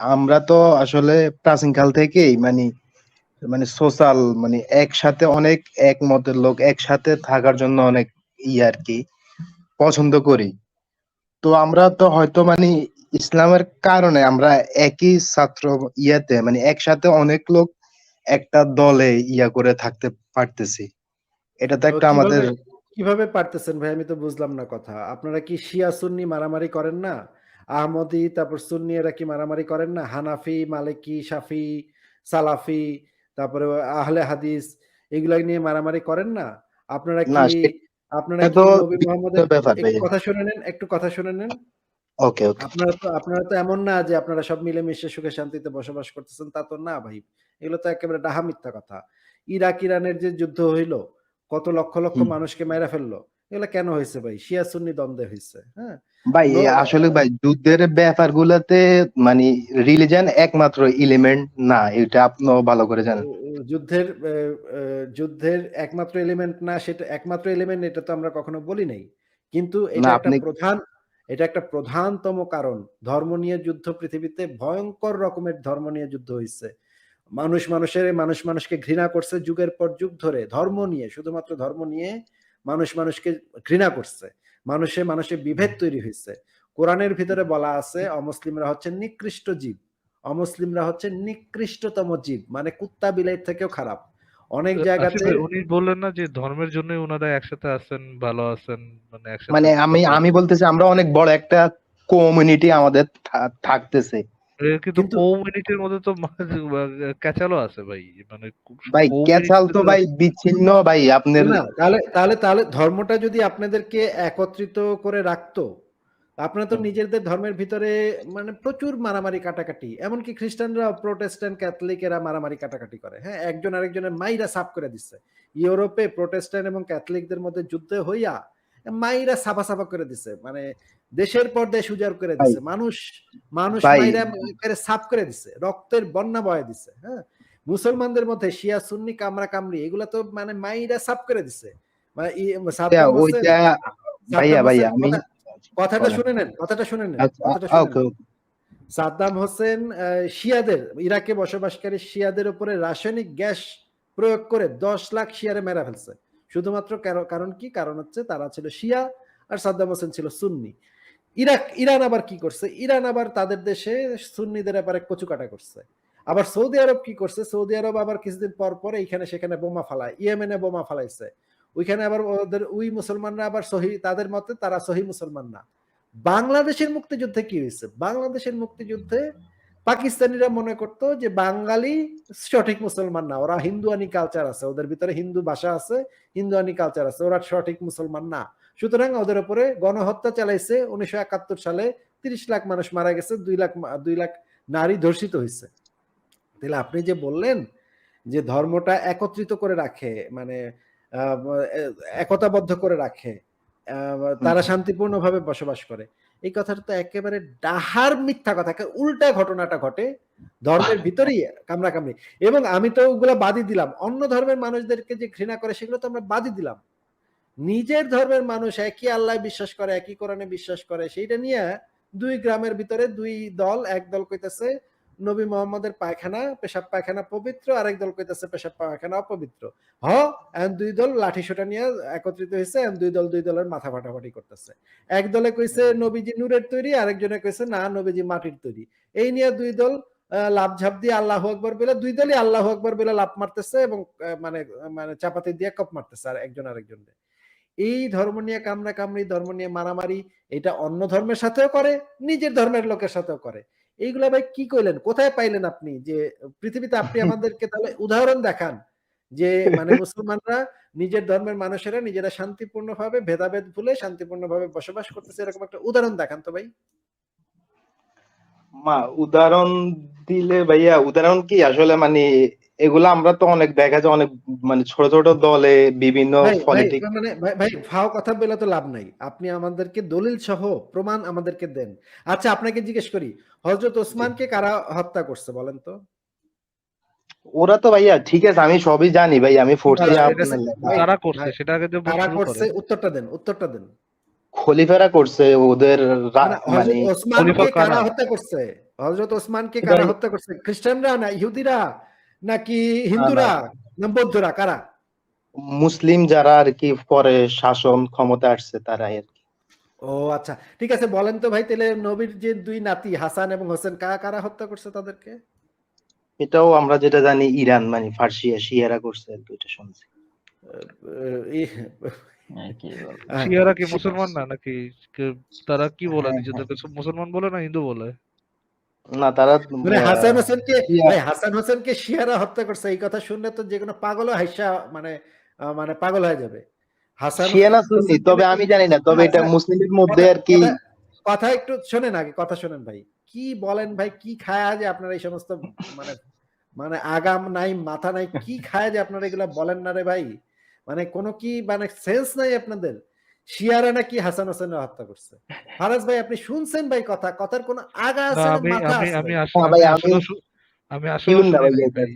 আমরা তো আসলে প্রাচীনকাল থেকেই মানে মানে সোশ্যাল মানে একসাথে অনেক একমতের লোক একসাথে থাকার জন্য অনেক ই আর কি পছন্দ করি। তো আমরা তো হয়তো মানে ইসলামের কারণে আমরা একই ছাত্র ইয়াতে মানে একসাথে অনেক লোক একটা দলে ইয়া করে থাকতে পারতেছি। এটা তো একটা আমাদের কীভাবে কীভাবে পারতেছেন ভাই? আমি তো বুঝলাম না কথা। আপনারা কি শিয়া সুন্নি মারামারি করেন না? আহমদি তারপর সুন্নি এরা কি মারামারি করেন না? হানাফি মালিকি সাফি সালাফি তারপরে আহলে হাদিস এগুলা নিয়ে মারামারি করেন না? আপনারা কি আপনারা তো কথা শুনে নেন একটু কথা শুনে নেন। ওকে ওকে। আপনারা তো আপনারা তো এমন না যে আপনারা সব মিলেমিশে সুখে শান্তিতে বসবাস করতেছেন তা তো না ভাই। এগুলো তো একেবারে ডাহা মিথ্যা কথা। ইরাক ইরানের যে যুদ্ধ হইল কত লক্ষ লক্ষ মানুষকে মেরা ফেলল এগুলো কেন হয়েছে ভাই? শিয়া সুন্নি দ্বন্দ্বে হয়েছে হ্যাঁ? ভাই আসলে ভাই যুদ্ধের ব্যাপারগুলোতে মানে রিলিজন একমাত্র এলিমেন্ট না এটা আপনিও ভালো করে জানেন। যুদ্ধের যুদ্ধের একমাত্র এলিমেন্ট না সেটা একমাত্র এলিমেন্ট এটা তো আমরা কখনো বলি নাই। কিন্তু এটা একটা প্রধান এটা একটা প্রধানতম কারণ। ধর্ম নিয়ে যুদ্ধ পৃথিবীতে ভয়ঙ্কর রকমের ধর্ম নিয়ে যুদ্ধ হয়েছে মানুষ মানুষের মানুষ মানুষকে ঘৃণা করছে যুগের পর যুগ ধরে। ধর্ম নিয়ে শুধুমাত্র ধর্ম নিয়ে মানুষ মানুষকে ঘৃণা করছে। মানুষে মানুষে বিভেদ তৈরি হয়েছে। কোরআনের ভিতরে বলা আছে অমুসলিমরা হচ্ছে নিকৃষ্ট জীব। অমুসলিমরা হচ্ছে নিকৃষ্টতম জীব মানে কুত্তা বিলাইট থেকেও খারাপ। অনেক জায়গাতে উনি বললেন না যে ধর্মের জন্য ওনারা একসাথে আছেন ভালো আছেন মানে একসাথে মানে আমি আমি বলতেছি আমরা অনেক বড় একটা কমিউনিটি আমাদের থাকতেছে। কিন্তু কমিউনিটির মধ্যে তো ক্যাচালও আছে ভাই। মানে ভাই ক্যাচাল তো ভাই বিচ্ছিন্ন ভাই আপনার তাহলে তাহলে তাহলে ধর্মটা যদি আপনাদেরকে একত্রিত করে রাখতো আপনারা তো নিজেদের ধর্মের ভিতরে মানে প্রচুর মারামারি কাটাকাটি। এমনকি খ্রিস্টানরা প্রোটেস্ট্যান্ট ক্যাথলিক এরা মারামারি কাটাকাটি করে। হ্যাঁ একজন আরেকজনের মাইরা সাফ করে দিচ্ছে। ইউরোপে প্রোটেস্ট্যান্ট এবং ক্যাথলিকদের মধ্যে যুদ্ধ হইয়া মাইরা সাফা সাফা করে দিছে। মানে দেশের পর দেশ উজাড় করে দিছে। মানুষ মানুষ মাইরা সাফ করে দিছে। রক্তের বন্যা বয়ে দিছে হ্যাঁ? মুসলমানদের মধ্যে শিয়া সুন্নি কামরা কামড়ি এগুলা তো মানে মাইরা সাফ করে দিছে। মানে ভাইয়া ভাইয়া আমি কথাটা শুনে নেন কথাটা শুনে নেন আচ্ছা, সাদ্দাম হোসেন শিয়াদের ইরাকে বসবাসকারী শিয়াদের উপরে রাসায়নিক গ্যাস প্রয়োগ করে দশ লাখ শিয়ারে মেরা ফেলছে। শুধুমাত্র কারণ কি? কারণ হচ্ছে তারা ছিল শিয়া আর সাদ্দাম হোসেন ছিল সুন্নি। ইরাক, ইরান আবার কি করছে? ইরান আবার তাদের দেশে সুন্নিদের ব্যাপারে কচুকাটা করছে। আবার সৌদি আরব কি করছে? সৌদি আরব আবার কিছুদিন পর পর এইখানে সেখানে বোমা ফালায়, ইয়েমেনে বোমা ফালাইছে। ওইখানে আবার ওদের, ওই মুসলমানরা আবার সহি, তাদের মতে তারা সহি মুসলমান না। বাংলাদেশের মুক্তিযুদ্ধে কি হয়েছে? বাংলাদেশের মুক্তিযুদ্ধে পাকিস্তানিরা মনে করতো যে বাঙালি সঠিক মুসলমান না ওরা হিন্দুয়ানি কালচার আছে ওদের ভিতরে হিন্দু ভাষা আছে হিন্দুয়ানি কালচার আছে ওরা সঠিক মুসলমান না। সুতরাং ওদের উপরে গণহত্যা চালাইছে উনিশশো একাত্তর সালে তিরিশ লাখ মানুষ মারা গেছে দুই লাখ দুই লাখ নারী ধর্ষিত হয়েছে। তাহলে আপনি যে বললেন যে ধর্মটা একত্রিত করে রাখে মানে আহ, একতাবদ্ধ করে রাখে আহ, তারা শান্তিপূর্ণভাবে বসবাস করে এই কথাটা তো একেবারে ডাহার মিথ্যা কথা উল্টা ঘটনাটা ঘটে ধর্মের ভিতরেই কামড়াকামড়ি। এবং আমি তো ওগুলো বাদই দিলাম। অন্য ধর্মের মানুষদেরকে যে ঘৃণা করে সেগুলো তো আমরা বাদই দিলাম। নিজের ধর্মের মানুষ একই আল্লাহ বিশ্বাস করে একই কোরআনে বিশ্বাস করে সেইটা নিয়ে দুই গ্রামের ভিতরে দুই দল এক দল কইতেছে নবী মোহাম্মদের পায়খানা, পেশাব পায়খানা পবিত্র, আরেক দল কইতেছে পেশাব পায়খানা অপবিত্র। হ এখন দুই দল লাঠি সোটা নিয়ে একত্রিত হয়েছে এখন দুই দল দুই দলের মাথা ফাটাফাটি করতেছে। এক দলে কইছে নবীজি নূরের তৈরি, আরেকজনে কইছে না, নবীজি মাটির তৈরি। এই নিয়ে দুই দল লাভ ঝাপ দিয়ে আল্লাহ আকবর বলে দুই দলই আল্লাহ আকবর বলে লাভ মারতেছে এবং মানে মানে চাপাতি দিয়ে কপ মারতেছে আর একজন আরেকজনকে। এই ধর্ম নিয়ে কামড়া কামড়ি ধর্ম নিয়ে মারামারি, এটা অন্য ধর্মের সাথেও করে, নিজের ধর্মের লোকের সাথেও করে। এইগুলা ভাই কি কইলেন? কোথায় পাইলেন আপনি যে পৃথিবীতে আপনি আমাদেরকে তাহলে উদাহরণ দেখান যে মানে মুসলমানরা নিজের ধর্মের মানুষেরা নিজেরা শান্তিপূর্ণভাবে ভেদাভেদ ভুলে শান্তিপূর্ণভাবে বসবাস করতেছে এরকম একটা উদাহরণ দেখান তো ভাই। মা উদাহরণ দিলে ভাইয়া উদাহরণ কি? আসলে মানে এগুলা আমরা তো অনেক দেখা যায় অনেক মানে ছোট ছোট দলে বিভিন্ন মানে ভাই ভাই ফাও কথা বলে তো লাভ নাই। আপনি আমাদেরকে দলিল সহ প্রমাণ আমাদেরকে দেন। আচ্ছা আপনাকে জিজ্ঞেস করি হজরত ওসমানকে কারা হত্যা করছে বলেন তো? ওরা তো ভাইয়া ঠিক আছে আমি সবই জানি ভাই আমি ফোর্সে কারা করছে সেটা আগে কারা করছে উত্তরটা দেন উত্তরটা দেন। খলিফারা করছে ওদের মানে মানে ওসমানকে খলিফা কারা? হত্যা করছে? হযরত ওসমানকে কারা হত্যা করছে? খ্রিস্টানরা না ইহুদিরা? নাকি হিন্দুরা? না বৌদ্ধরা? কারা? মুসলিম যারা আর কি পরে শাসন ক্ষমতা আসছে তারাই আর কি। ও আচ্ছা ঠিক আছে বলেন তো ভাই তাহলে নবীর যে দুই নাতি হাসান এবং হোসেন কারা কারা হত্যা করছে তাদেরকে? এটাও আমরা যেটা জানি ইরান মানে ফার্সিয়া শিয়ারা করছে আর কি, শুনছি। এই কি বলব? হ্যাঁ, শিয়ারা কি মুসলমান না নাকি? তারা কি বলে? হ্যাঁ, নিজেদেরকে মুসলমান বলে না হিন্দু বলে? না তারা মানে হাসান হোসেনকে ভাই হাসান হোসেনকে শিয়ারা হত্যা করছে এই কথা শুনলে তো যে কোনো পাগলও হাইসা মানে আহ, মানে পাগল হয়ে যাবে। হাসান শিয়া না সুন্নি তবে আমি জানি না তবে এটা মুসলিমের মধ্যে আর কি কথা- কথা একটু শোনেন আগে কথা শোনেন ভাই। কি বলেন ভাই কি খায়া যে আপনারা এই সমস্ত মানে মানে আগাম নাই মাথা নাই কি খায় যে আপনারা এগুলা বলেন না রে ভাই? মানে কোনো কি মানে সেন্স নাই আপনাদের? শিয়ারা নাকি হাসান হোসেন হত্যা করছে। ফারাজ ভাই আপনি শুনছেন ভাই কথা? কথার কোনো আগা আছে মাথা আছে? আমি ভাই? আসলে ভাই,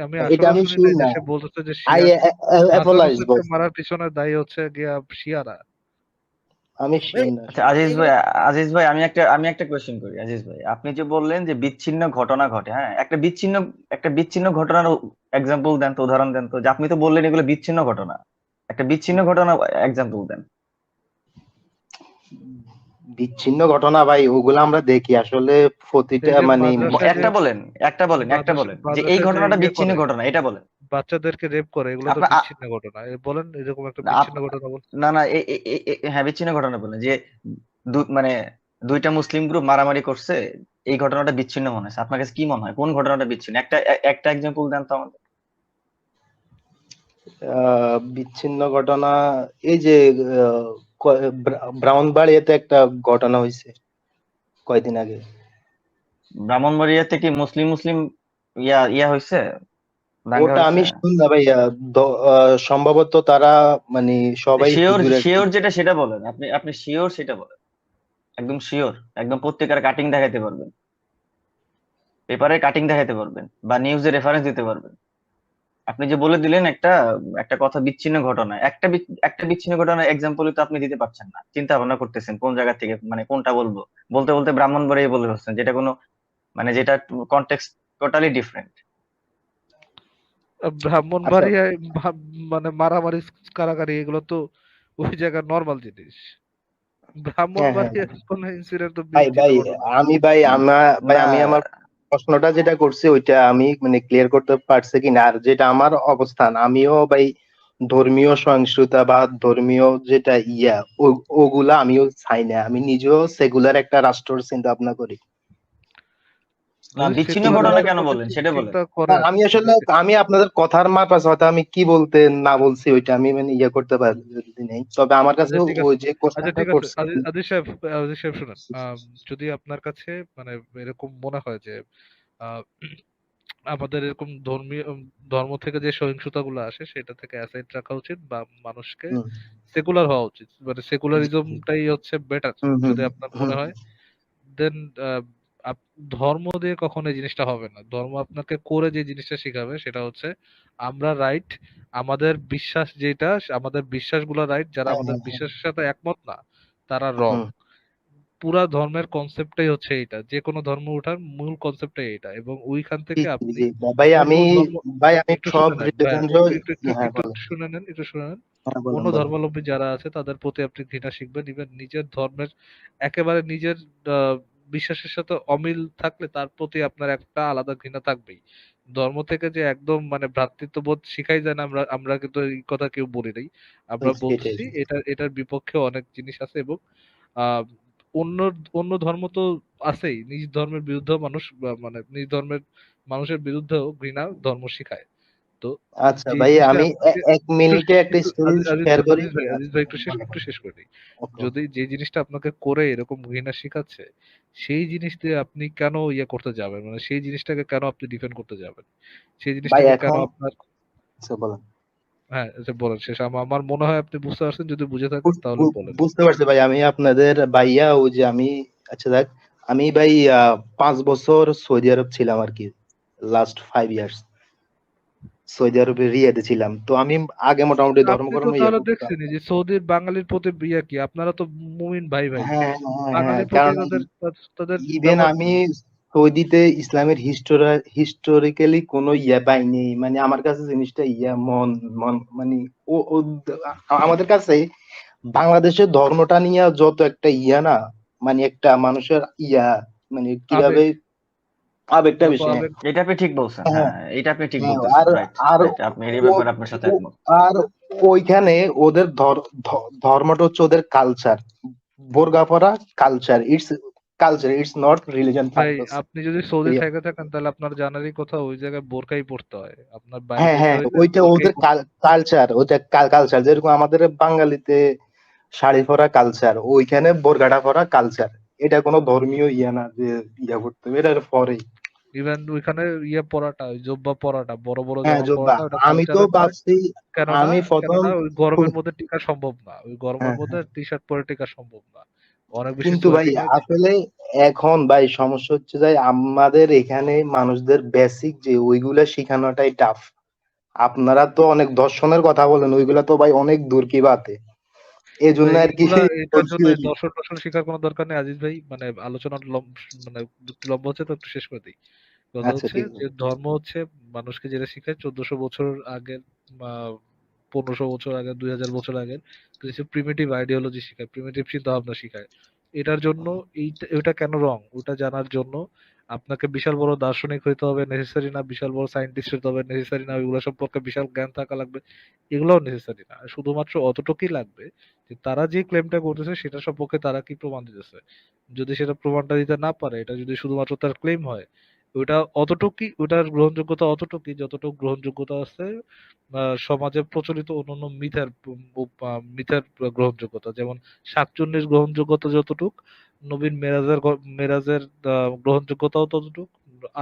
আমি আমি আসলে শুনি না। সে বলতেছে যে আই অ্যাপোলাইজ মারার পিছনে দায়ী হচ্ছে গিয়া শিয়ারা। আমি আচ্ছা আজিজ ভাই আজিজ ভাই আমি একটা আমি একটা কোয়েশ্চেন করি আজিজ ভাই। আপনি যে বললেন যে বিচ্ছিন্ন ঘটনা ঘটে হ্যাঁ? একটা বিচ্ছিন্ন একটা বিচ্ছিন্ন ঘটনার এক্সাম্পল দেন তো উদাহরণ দেন তো যে আপনি তো বললেন এগুলো বিচ্ছিন্ন ঘটনা। একটা বিচ্ছিন্ন ঘটনা এক্সাম্পল দেন। বিচ্ছিন্ন ঘটনা ভাই ওগুলো আমরা দেখি। আসলে প্রতিটা মানে একটা বলেন একটা বলেন একটা বলেন যে এই ঘটনাটা ইয়ে বিচ্ছিন্ন ঘটনা এটা বলেন। বাচ্চাদেরকে রেপ করে এগুলো তো বিচ্ছিন্ন ঘটনা। এ বলেন এরকম একটা না, বিচ্ছিন্ন ঘটনা বল না না হ্যাঁ বিচ্ছিন্ন ঘটনা বলেন যে দু- মানে দুইটা মুসলিম গ্রুপ মারামারি করছে এই ঘটনাটা বিচ্ছিন্ন মনে হচ্ছে। আপনার কাছে কি মনে হয়? কোন ঘটনাটা বিচ্ছিন্ন? একটা একটা এক্সাম্পল দেন তো আমাদের। আহ, বিচ্ছিন্ন ঘটনা এই যে আহ, ক- ব্রা- ব্রাউনবাড়িয়াতে একটা ঘটনা হয়েছে কয়দিন আগে। ব্রাহ্মণবাড়িয়াতে কি মুসলিম মুসলিম ইয়া ইয়া হয়েছে ওটা আমি হয়েছে? শুন না ভাইয়া সম্ভবত তারা মানে সবাই শিওর শিওর যেটা সেটা বলেন। আপনি আপনি শিওর সেটা বলেন। একদম শিওর একদম পত্রিকার কাটিং দেখাতে পারবেন। পেপারে কাটিং দেখাতে পারবেন বা নিউজে রেফারেন্স দিতে পারবেন। আপনি যে বলে দিলেন একটা একটা কথা বিচ্ছিন্ন ঘটনা একটা একটা বিচ্ছিন্ন ঘটনার এক্সাম্পলই তো আপনি দিতে পারছেন না। চিন্তা ভাবনা করতেছেন কোন জায়গা থেকে মানে কোনটা বলব? বলতে বলতে ব্রাহ্মণবাড়িয়া বলে হচ্ছেন যেটা কোনো মানে যেটা কনটেক্সট টোটালি ডিফারেন্ট ব্রাহ্মণবাড়িয়ায় ভা- মানে মারামারি কারাগারি এগুলো তো ওই নর্মাল জিনিস। ব্রাহ্মণবাড়িয়ার কোন ইনসিডেন্ট তো ভাই ভাই আমি ভাই আমার ভাই আমি আমার প্রশ্নটা যেটা করছি, ওইটা আমি মানে ক্লিয়ার করতে পারছি কিনা? আর যেটা আমার অবস্থান, আমিও ভাই ধর্মীয় সহিংসতা বা ধর্মীয় যেটা ইয়া ওগুলা আমিও চাই না। আমি নিজেও সেগুলার একটা রাষ্ট্রের চিন্তা ভাবনা করি। বিচ্ছিন্ন ঘটনা কেন বলেন সেটা বলেন চিন্তা করে না, আমি আসলে আমি আপনাদের কথার মাপ আছে হয়তো আমি কি বলতে না বলছি ওইটা আমি মানে ইয়ে করতে পারি নাই। তবে আমার কাছে ঠিক আছে। ওই যে কোশ্চেনটা করছে আদি- সাহেব আদিল সাহেব শুনুন যদি আপনার কাছে মানে এরকম মনে হয় যে আমাদের এরকম ধর্মীয় ধর্ম থেকে যে সহিংসতা গুলো আসে সেটা থেকে অ্যাসাইড রাখা উচিত বা মানুষকে। সেকুলার হওয়া উচিত। মানে সেকুলারিজমটাই হচ্ছে বেটার যদি আপনার মনে হয়। দেন ধর্ম দিয়ে কখনো এই জিনিসটা হবে না। ধর্ম আপনাকে করে যে জিনিসটা শেখাবে সেটা হচ্ছে আমরা রাইট আমাদের বিশ্বাস যেটা আমাদের বিশ্বাসগুলো রাইট যারা হ্যাঁ, আমাদের হ্যাঁ, হ্যাঁ। বিশ্বাসের সাথে একমত না তারা রং পুরা ধর্মের কনসেপ্টটাই হচ্ছে এইটা যে কোনো ধর্ম ওঠার মূল কনসেপ্টটাই এটা এবং ওইখান থেকে আপনি ভাই আমি ভাই আমি সব শুনে নেন, একটু- একটু- একটু- হ্যাঁ শুনে নেন একটু শুনে নেন। হ্যাঁ বলেন অন্য ধর্মাবলম্বী যারা আছে তাদের প্রতি আপনি ঘৃণা শিখবেন ইভেন নিজের ধর্মের একেবারে নিজের বিশ্বাসের সাথে অমিল থাকলে তার প্রতি আপনার একটা আলাদা ঘৃণা থাকবেই। ধর্ম থেকে যে একদম মানে ভ্রাতৃত্ববোধ শিখাই যায় না আমরা আমরা কিন্তু এই কথা কেউ বলি নাই। আমরা। বলছি এটা এটার বিপক্ষে অনেক জিনিস আছে এবং আহ অন্য অন্য ধর্ম তো আছেই। নিজ ধর্মের বিরুদ্ধেও মানুষ মানে নিজ ধর্মের মানুষের বিরুদ্ধেও ঘৃণা ধর্ম শিখায়। তো আচ্ছা ভাই আমি এক মিনিটে একটা স্টোরি শেয়ার করি। আজিজ ভাই, একটু শেষ একটু শেষ করে। দিই যদি যে জিনিসটা আপনাকে করে এরকম ঘৃণা শিখাচ্ছে সেই জিনিস দিয়ে আপনি কেন ইয়ে করতে যাবেন? মানে সেই জিনিসটাকে কেন আপনি ডিফেন্ড করতে যাবেন? সেই জিনিসটাকে কেন আপনার আচ্ছা, বলেন। হ্যাঁ আচ্ছা বলেন শেষ। আমার মনে হয় আপনি বুঝতে পারছেন যদি বুঝে থাকেন তাহলে বলেন। বুঝতে পারছি ভাই আমি আপনাদের ভাইয়া ওই যে আমি আচ্ছা দেখ আমি ভাই পাঁচ বছর সৌদি আরব ছিলাম আর কি লাস্ট ফাইভ ইয়ার্স সৌদি আরবে রিয়াদে ছিলাম। তো আমি আগে মোটামুটি ধর্মকর্ম ইয়ে। দেখছেন যে সৌদির বাঙালির প্রতি বিয়ে কি? আপনারা তো মুমিন ভাই ভাই। হ্যাঁ হ্যাঁ হ্যাঁ তাদের ইভেন আমি সৌদিতে ইসলামের হিস্টোরা হিস্টোরিক্যালি কোনো ইয়া পাইনি। মানে আমার কাছে জিনিসটা ইয়া মন মন মানে ও ও আমাদের কাছে বাংলাদেশের ধর্মটা নিয়ে যত একটা ইয়া না মানে একটা মানুষের ইয়া মানে কীভাবে আবেগটা বেশি। এটা আপনি ঠিক বলছেন হ্যাঁ। হ্যাঁ এটা আপনি ঠিক হ্যাঁ, বলতেছেন আর- আপনি এই ব্যাপারে আপনার সাথে একমত। আর ওইখানে ওদের ধর- ধর্মটা হচ্ছে ওদের কালচার বোরগা পরা culture it's culture it's not religion ভাই আপনি যদি সৌদি। থেকে থাকেন তাহলে আপনার জানারই কথা ওই জায়গায় বোরকাই পড়তে হয়। আপনার হ্যাঁ হ্যাঁ ওইটা ওদের কালচার ওইটা কালচার যেরকম আমাদের বাঙালিতে শাড়ি পরা কালচার ওইখানে বোরগাটা পরা কালচার এটা কোনো ধর্মীয় ইয়া না যে ইয়া করতে হবে এটা পরে ইভেন ওইখানে ইয়ে ওই জব্বা পরাটা বড় বড় হ্যাঁ আমি তো ভাবছি আমি প্রথম গরমের মধ্যে টিকা সম্ভব না। ওই গরমের হ্যাঁ, মধ্যে টি শার্ট পরে টিকা সম্ভব না। অনেক বেশি কিন্তু ভাই হয় আসলে এখন ভাই সমস্যা হচ্ছে যে আমাদের এখানে মানুষদের বেসিক যে ওইগুলা শেখানোটাই টাফ আপনারা তো অনেক দর্শনের কথা বলেন ওইগুলা তো ভাই অনেক দূর কি বাতে। এই জন্য আর কি কি। দর্শন শেখার কোনো দরকার নেই আজিজ ভাই। মানে আলোচনা মানে লম্বা হচ্ছে তো একটু শেষ করে দিই। কথা আচ্ছা, হচ্ছে যে ধর্ম হচ্ছে মানুষকে যেটা শিখায় চোদ্দশো বছর আগের বা পনেরোশো বছর আগে দুই হাজার বছর আগের প্রিমিটিভ আইডিওলজি শেখায় প্রিমিটিভ চিন্তা ভাবনা শেখায়। এটার জন্য এইটা এটা কেন রং ওটা জানার জন্য আপনাকে বিশাল বড় দার্শনিক হইতে হবে নেসেসারি না বিশাল বড় সায়েন্টিস্ট হতে হবে নেসেসারি না ওইগুলো সম্পর্কে বিশাল জ্ঞান থাকা লাগবে এগুলোও নেসেসারি না। শুধুমাত্র অতটুকুই লাগবে যে তারা যে ক্লেমটা করতেছে সেটা সম্পর্কে তারা কি প্রমাণ দিতেছে? যদি সেটা প্রমাণটা দিতে না পারে এটা যদি শুধুমাত্র তার ক্লেম হয় ওটা অতটুকুই, ওটার গ্রহণযোগ্যতা অতটুকুই, যতটুকু গ্রহণযোগ্যতা আছে সমাজে প্রচলিত অন্যান্য মিথের মিথের গ্রহণযোগ্যতা, যেমন শাকচুন্নির গ্রহণযোগ্যতা যতটুক, নবীন মেরাজের মেরাজের গ্রহণযোগ্যতাও ততটুক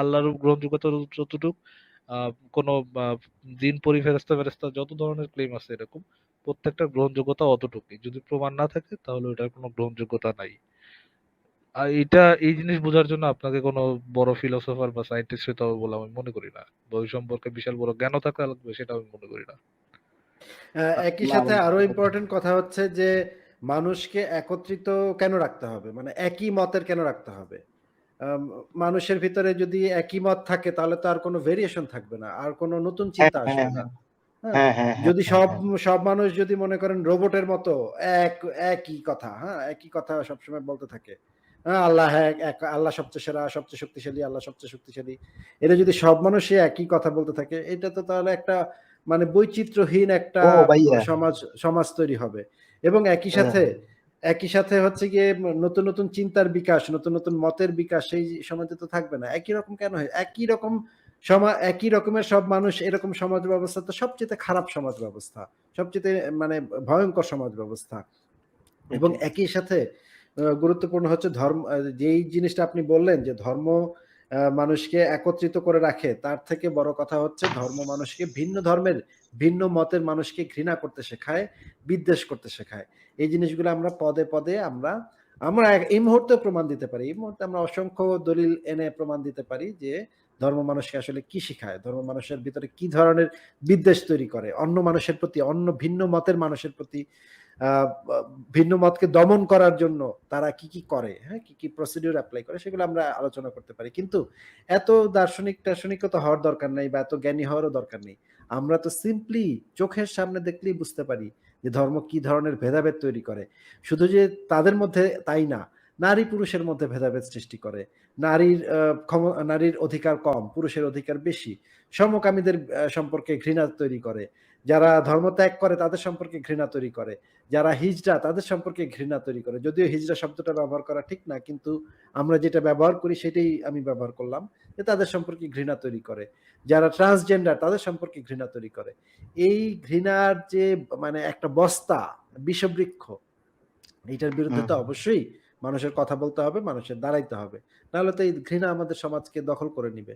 আল্লাহর গ্রহণযোগ্যতা যতটুক কোনো জিন পরি ফেরেস্তা ফেরেস্তা যত ধরনের ক্লেম আছে এরকম, প্রত্যেকটা গ্রহণযোগ্যতা অতটুকুই, যদি প্রমাণ না থাকে তাহলে ওটার কোনো গ্রহণযোগ্যতা নাই। আর এটা এই জিনিস বোঝার জন্য আপনাকে কোনো বড় ফিলোসোফার বা সায়েন্টিস্ট হতে হবে বলে আমি মনে করি না। বা ওই সম্পর্কে বিশাল বড় জ্ঞানও থাকা লাগবে সেটা আমি মনে করি না। একই সাথে আরও ইম্পর্টেন্ট কথা হচ্ছে যে মানুষকে একত্রিত কেন রাখতে হবে? মানে একই মতের কেন রাখতে হবে? মানুষের ভিতরে যদি একই মত থাকে তাহলে তো আর কোনো ভেরিয়েশন থাকবে না আর কোনো নতুন চিন্তা হ্যাঁ, আসবে না। হ্যাঁ। হ্যাঁ হ্যাঁ যদি সব। সব মানুষ যদি মনে করেন রোবটের মতো এক একই কথা হ্যাঁ একই কথা সবসময় বলতে থাকে আল্লাহ এক আল্লাহ সবচেয়ে সেরা সবচেয়ে শক্তিশালী আল্লাহ সবচেয়ে শক্তিশালী। এটা যদি সব মানুষই একই কথা বলতে থাকে এটা তো তাহলে একটা মানে বৈচিত্র্যহীন একটা সমাজ সমাজ তৈরি হবে। এবং একই হ্যাঁ। সাথে একই সাথে হচ্ছে গিয়ে নতুন নতুন চিন্তার বিকাশ নতুন নতুন মতের বিকাশ সেই সমাজে তো থাকবে না। একই রকম কেন হয়? একই রকম সমাজ একই রকমের সব মানুষ এরকম সমাজ ব্যবস্থা তো সবচেয়ে খারাপ সমাজ ব্যবস্থা সবচেয়ে মানে ভয়ঙ্কর সমাজ ব্যবস্থা। এবং একই সাথে গুরুত্বপূর্ণ হচ্ছে ধর্ম যেই জিনিসটা আপনি বললেন যে ধর্ম মানুষকে একত্রিত করে রাখে, তার থেকে বড় কথা হচ্ছে ধর্ম মানুষকে ভিন্ন ধর্মের, ভিন্ন মতের মানুষকে ঘৃণা করতে শেখায়, বিদ্বেষ করতে শেখায়। এই জিনিসগুলো আমরা পদে পদে আমরা আমরা এই মুহূর্তে প্রমাণ দিতে পারি। এই মুহূর্তে আমরা অসংখ্য দলিল এনে প্রমাণ দিতে পারি যে ধর্ম মানুষকে আসলে কি শেখায়, ধর্ম মানুষের ভিতরে কি ধরনের বিদ্বেষ তৈরি করে, অন্য মানুষের প্রতি, অন্য ভিন্ন মতের মানুষের প্রতি। ভিন্ন মতকে দমন করার জন্য তারা কি কি করে হ্যাঁ কি কি প্রসিডিউর অ্যাপ্লাই করে, সেগুলো আমরা আলোচনা করতে পারি। কিন্তু এত দার্শনিক দার্শনিকতা হওয়ার দরকার নেই বা এত জ্ঞানী হওয়ারও দরকার নেই। আমরা তো সিম্পলি চোখের সামনে দেখলেই বুঝতে পারি যে ধর্ম কি ধরনের ভেদাভেদ তৈরি করে। শুধু যে তাদের মধ্যে তাই না নারী পুরুষের মধ্যে ভেদাভেদ সৃষ্টি করে। নারীর নারীর অধিকার কম পুরুষের অধিকার বেশি। সমকামীদের সম্পর্কে ঘৃণা তৈরি করে। যারা ধর্ম ত্যাগ করে তাদের সম্পর্কে ঘৃণা তৈরি করে। যারা হিজড়া তাদের সম্পর্কে ঘৃণা তৈরি করে। যদিও হিজড়া শব্দটা ব্যবহার করা ঠিক না কিন্তু আমরা যেটা ব্যবহার করি সেটাই আমি ব্যবহার করলাম যে তাদের সম্পর্কে ঘৃণা তৈরি করে। যারা ট্রান্সজেন্ডার তাদের সম্পর্কে ঘৃণা তৈরি করে। এই ঘৃণার যে মানে একটা বস্তা বিষবৃক্ষ এটার বিরুদ্ধে তো অবশ্যই মানুষের কথা বলতে হবে মানুষের দাঁড়াইতে হবে। নাহলে তো এই ঘৃণা আমাদের সমাজকে দখল করে নিবে।